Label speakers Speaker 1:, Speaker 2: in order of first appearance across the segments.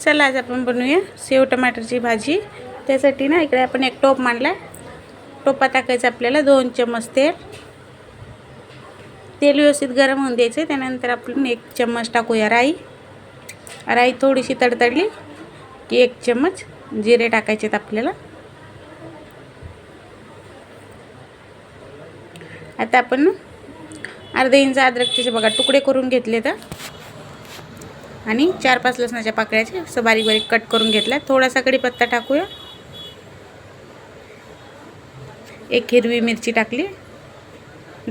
Speaker 1: चला आज आपण बनवूया सेव टमाटरची भाजी. त्यासाठी ना इकडे आपण एक टोप मांडला टोपा टाकायचा आपल्याला दोन चम्मच तेल. तेल व्यवस्थित गरम होऊन द्यायचं त्यानंतर आपण एक चम्मच टाकूया राई. राई थोडीशी तडतडली की एक चम्मच जिरे टाकायचे आहेत आपल्याला. आता आपण अर्धा इंच अद्रकचे बघा तुकडे करून घेतले तर आणि चार पाच लसणाच्या पाकळ्याचे असं बारीक बारीक कट करून घेतला. थोडासा कढीपत्ता टाकूया. एक हिरवी मिरची टाकली.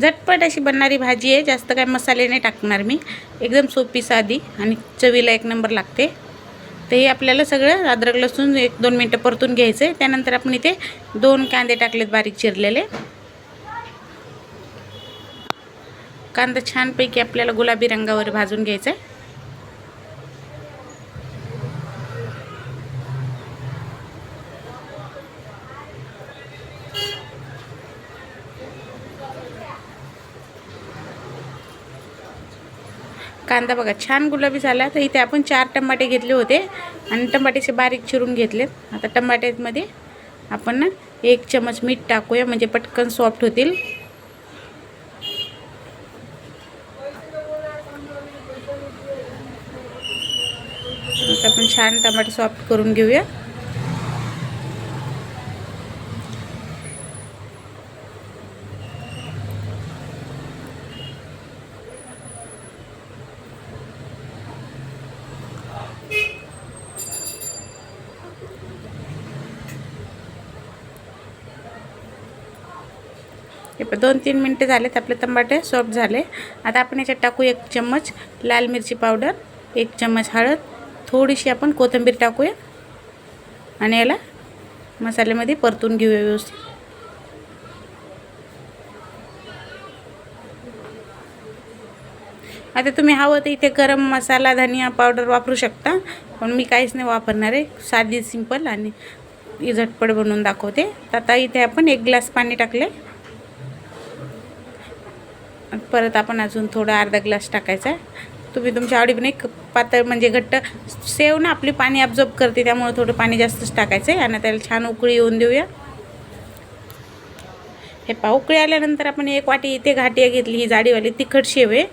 Speaker 1: झटपट अशी बनणारी भाजी आहे. जास्त काय मसाले नाही टाकणार मी. एकदम सोपी साधी आणि चवीला एक नंबर लागते. तर हे आपल्याला सगळं अद्रक लसूण एक दोन मिनटं परतून घ्यायचं आहे. त्यानंतर आपण इथे दोन कांदे टाकलेत बारीक चिरलेले. कांदा छानपैकी आपल्याला गुलाबी रंगावर भाजून घ्यायचा आहे. कांदा बघा छान गुलाबी झाला. तर इथे आपण चार टमाटे घेतले होते. आणि टमाटेचे बारीक चिरून घेतलेत आता टमाट्यामध्ये आपण ना एक चमच मीठ टाकूया म्हणजे पटकन सॉफ्ट होतील. आपण छान टमाटे सॉफ्ट करून घेऊया. हे पण दोन तीन मिनटं झालेत आपले तंबाटे सॉफ्ट झाले. आता आपण याच्यात टाकू एक चम्मच लाल मिरची पावडर एक चम्मच हळद थोडीशी आपण कोथिंबीर टाकूया. आणि याला मसाल्यामध्ये परतून घेऊया व्यवस्थित. आता तुम्ही हवं तर इथे गरम मसाला धनिया पावडर वापरू शकता. पण मी काहीच नाही वापरणार आहे. साधी सिंपल आणि झटपट बनवून दाखवते. आता इथे आपण एक ग्लास पाणी टाकले. परत आपण अजून थोडा अर्धा ग्लास टाकायचा. तुम्ही तुमच्या आवडीने पातळ म्हणजे घट्ट सेव ना आपली पाणी अब्झॉर्ब करते त्यामुळे थोडं पाणी जास्तच टाकायचं आहे आणि त्याला छान उकळी येऊन देऊया. हे पा उकळी आल्यानंतर आपण एक वाटी इथे घाटी घेतली ही जाडीवाली तिखट शेव आहे.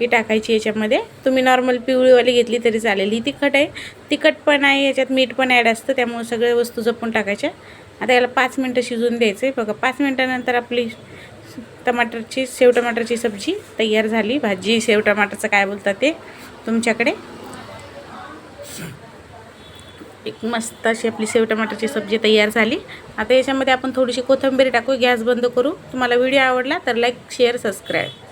Speaker 1: ही टाकायची याच्यामध्ये. तुम्ही नॉर्मल पिवळीवाली घेतली तरी चालेल. ही तिखट आहे. तिखट पण आहे याच्यात मीठ पण ॲड असतं त्यामुळे सगळ्या वस्तू जपून टाकायच्या. आता याला पाच मिनटं शिजून द्यायचं. आहे बघा पाच मिनटानंतर आपली टमाटरची सेव टमाटरची सब्जी तयार झाली. भाजी सेव टमाटरचं काय बोलतात ते तुमच्याकडे. एक मस्त अशी आपली सेव टमाटरची सब्जी तयार झाली. आता याच्यामध्ये आपण थोडीशी कोथिंबीर टाकू गॅस बंद करू. तुम्हाला व्हिडिओ आवडला तर लाईक शेअर सबस्क्राईब